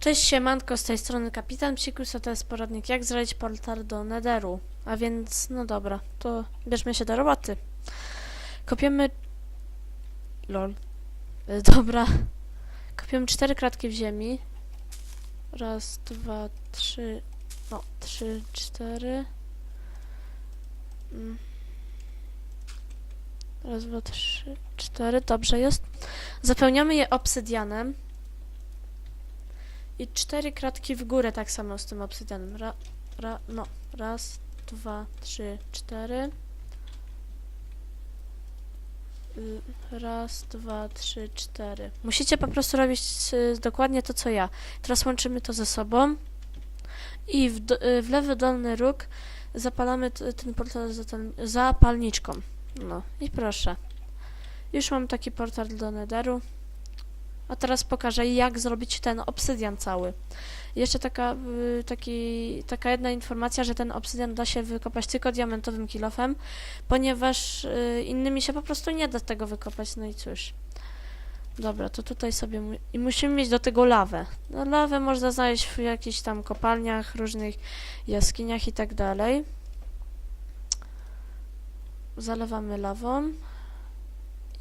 Cześć siemanko, z tej strony Kapitan Psikus, a to jest poradnik jak zrobić portal do Netheru. A więc, no dobra, to bierzmy się do roboty. Kopiemy... Lol. E, Dobra. Kopiemy cztery kratki w ziemi. Raz, dwa, trzy... No, trzy, cztery... Mm. Raz, dwa, trzy, cztery, dobrze jest. Zapełniamy je obsydianem. I cztery kratki w górę tak samo z tym obsydianem. Ra, ra, no, raz, dwa, trzy, cztery. Y, Raz, dwa, trzy, cztery. Musicie po prostu robić y, dokładnie to, co ja. Teraz łączymy to ze sobą i w, y, w lewy dolny róg zapalamy ten portal zatal- zapalniczką. No i proszę. Już mam taki portal do Netheru. A teraz pokażę, jak zrobić ten obsydian cały. Jeszcze taka, y, taki, taka jedna informacja, że ten obsydian da się wykopać tylko diamentowym kilofem, ponieważ y, innymi się po prostu nie da tego wykopać, no i cóż. Dobra, to tutaj sobie... Mu I musimy mieć do tego lawę. No, lawę można znaleźć w jakichś tam kopalniach, różnych jaskiniach i tak dalej. Zalewamy lawą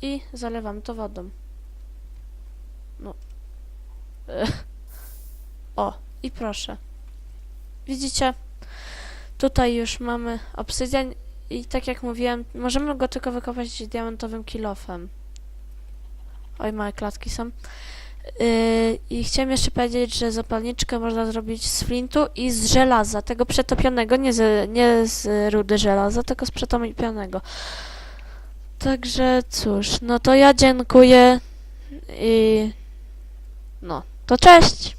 i zalewamy to wodą. No. O, i proszę. Widzicie? Tutaj już mamy obsydian i tak jak mówiłem, możemy go tylko wykopać diamentowym kilofem. Oj, małe klatki są. Yy, I chciałem jeszcze powiedzieć, że zapalniczkę można zrobić z flintu i z żelaza, tego przetopionego, nie z, nie z rudy żelaza, tylko z przetopionego. Także cóż, no to ja dziękuję i no, to cześć!